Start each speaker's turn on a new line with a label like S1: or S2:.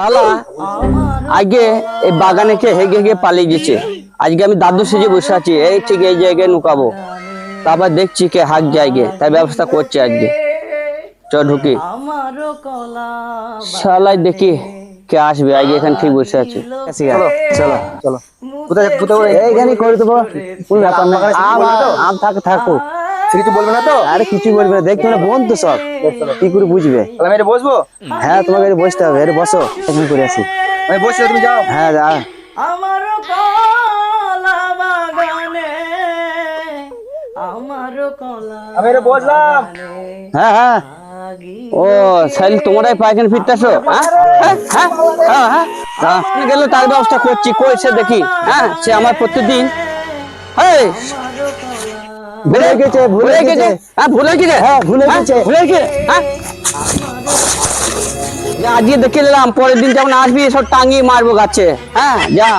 S1: শালা। আগে এই বাগানে কে হেগে হেগে পালিয়ে গেছে। আজকে আমি দাদু সেজে বসে আছি এই ঠিক এই জায়গায় নুকাবো। তারপর দেখছি কে হাক জায়গে তাই ব্যবস্থা করছে আজকে। চ ঢুকি। শালাই দেখি কে আসবে আগে এখানে ঠিক বসে আছি।
S2: চলো চলো চলো। কোথায় কোথায় এইখানে করে দেবো। আম থাক থাকো সে কিছু বলবে না তো? আরে কিছু বলবে না দেখছ না বোন তো সব কি করে বুঝবে? আমি এটা বসবো? হ্যাঁ তোমাকে এটা বসতে হবে এটা বসো এখানে করে আসি। আমি বসছি তুমি যাও। হ্যাঁ যা।
S3: আমারও কলা বাগানে আমারও কলা
S2: আমি এটা বসলাম।
S1: হ্যাঁ হ্যাঁ। ও সাইল তোমরাই পায়খানা ফিরতেছো? হ্যাঁ হ্যাঁ হ্যাঁ গেলে? তার ব্যবস্থা করছি কই সে দেখি। হ্যাঁ সে আমার প্রতিদিন এই
S2: ভুলে গেছে ভুলে গেছে।
S1: হ্যাঁ ভুলে গেছে?
S2: হ্যাঁ, ভুলে গেছে।
S1: ভুলে গেছে? হ্যাঁ আজকে দেখে নিলাম পরের দিন যখন আসবি সব টাঙিয়ে মারবো গাছে। হ্যাঁ যা।